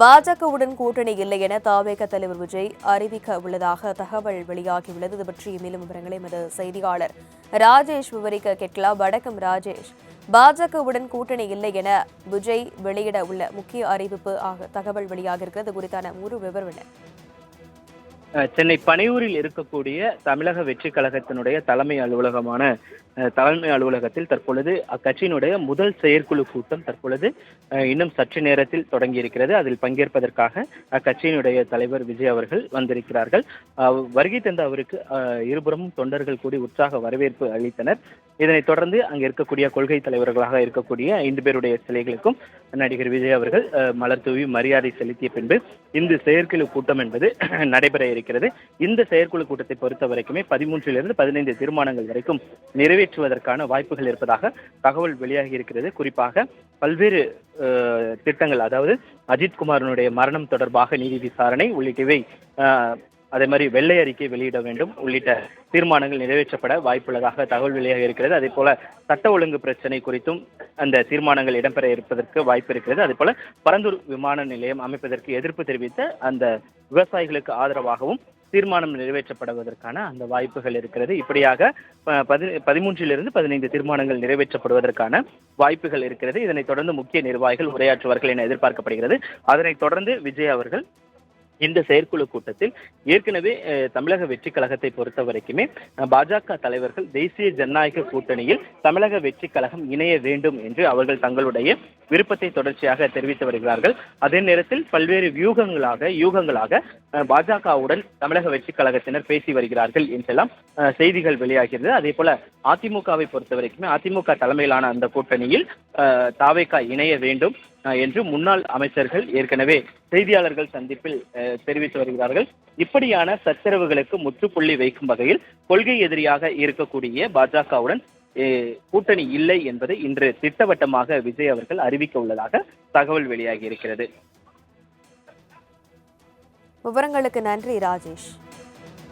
பாஜகவுடன் கூட்டணி இல்லை என தாவேக தலைவர் விஜய் அறிவிக்க உள்ளதாக தகவல் வெளியாகியுள்ளது. இது பற்றிய மேலும் விவரங்களை எமது செய்தியாளர் ராஜேஷ் விவரிக்க கேட்கலாம். வடக்கம் ராஜேஷ். பாஜகவுடன் கூட்டணி இல்லை என விஜய் வெளியிட உள்ள முக்கிய அறிவிப்பு தகவல் வெளியாக இருக்கிறது குறித்தான முழு விவரம் என்ன? சென்னை பனையூரில் இருக்கக்கூடிய தமிழக வெற்றி கழகத்தினுடைய தலைமை அலுவலகமான அஹ், தலைமை அலுவலகத்தில் தற்பொழுது அக்கட்சியினுடைய முதல் செயற்குழு கூட்டம் தற்பொழுது அஹ், இன்னும் சற்று நேரத்தில் தொடங்கி இருக்கிறது அதில் பங்கேற்பதற்காக அக்கட்சியினுடைய தலைவர் விஜய் அவர்கள் வந்திருக்கிறார்கள். அஹ், வருகை தந்த அவருக்கு அஹ், இருபுறமும் தொண்டர்கள் கூடி உற்சாக வரவேற்பு அளித்தனர். இதனைத் தொடர்ந்து அங்கே இருக்கக்கூடிய கொள்கை தலைவர்களாக இருக்கக்கூடிய ஐந்து பேருடைய சிலைகளுக்கும் நடிகர் விஜய் அவர்கள் மலர் தூவி மரியாதை செலுத்திய பின்பு இந்த செயற்குழு கூட்டம் என்பது நடைபெற இருக்கிறது. இந்த செயற்குழு கூட்டத்தை பொறுத்த வரைக்குமே பதிமூன்றிலிருந்து பதினைந்து தீர்மானங்கள் வரைக்கும் நிறைவேற்றுவதற்கான வாய்ப்புகள் இருப்பதாக தகவல் வெளியாகி இருக்கிறது. குறிப்பாக பல்வேறு திட்டங்கள் அதாவது அஜித்குமாரனுடைய மரணம் தொடர்பாக நீதி விசாரணை உள்ளிட்டவை அதே மாதிரி வெள்ளை அறிக்கை வெளியிட வேண்டும். உள்ளிட்ட தீர்மானங்கள் நிறைவேற்றப்பட வாய்ப்புள்ளதாக தகவல் வெளியாக இருக்கிறது. அதே போல சட்ட ஒழுங்கு பிரச்சனை குறித்தும் அந்த தீர்மானங்கள் இடம்பெற இருப்பதற்கு வாய்ப்பு இருக்கிறது. அதே போல பரந்தூர் விமான நிலையம் அமைப்பதற்கு எதிர்ப்பு தெரிவித்த அந்த விவசாயிகளுக்கு ஆதரவாகவும் தீர்மானம் நிறைவேற்றப்படுவதற்கான அந்த வாய்ப்புகள் இருக்கிறது. இப்படியாக ப- பதி பதிமூன்றிலிருந்து பதினைந்து தீர்மானங்கள் நிறைவேற்றப்படுவதற்கான வாய்ப்புகள் இருக்கிறது. இதனைத் தொடர்ந்து முக்கிய நிர்வாகிகள் உரையாற்றுவார்கள் என எதிர்பார்க்கப்படுகிறது. அதனைத் தொடர்ந்து விஜய் அவர்கள் இந்த செயற்குழு கூட்டத்தில் ஏற்கனவே அஹ், தமிழக வெற்றி கழகத்தை பொறுத்த வரைக்குமே பாஜக தலைவர்கள் தேசிய ஜனநாயக கூட்டணியில் தமிழக வெற்றி கழகம் இணைய வேண்டும் என்று அவர்கள் தங்களுடைய விருப்பத்தை தொடர்ச்சியாக தெரிவித்து வருகிறார்கள். அதே நேரத்தில் பல்வேறு வியூகங்களாக யூகங்களாக பாஜகவுடன் தமிழக வெற்றி கழகத்தினர் பேசி வருகிறார்கள் என்றெல்லாம் அஹ், செய்திகள் வெளியாகிறது. அதே போல அதிமுகவை பொறுத்த வரைக்குமே அதிமுக தலைமையிலான அந்த கூட்டணியில் அஹ், இணைய வேண்டும் என்று முன்னாள் அமைச்சர்கள் ஏற்கனவே செய்தியாளர்கள் சந்திப்பில் தெரிவித்து வருகிறார்கள். இப்படியான சச்சரவுகளுக்கு முற்றுப்புள்ளி வைக்கும் வகையில் கொள்கை எதிரியாக இருக்கக்கூடிய பாஜகவுடன் கூட்டணி இல்லை என்பதை இன்று திட்டவட்டமாக விஜய் அவர்கள் அறிவிக்க உள்ளதாக தகவல் வெளியாகி இருக்கிறது. விவரங்களுக்கு நன்றி ராஜேஷ்.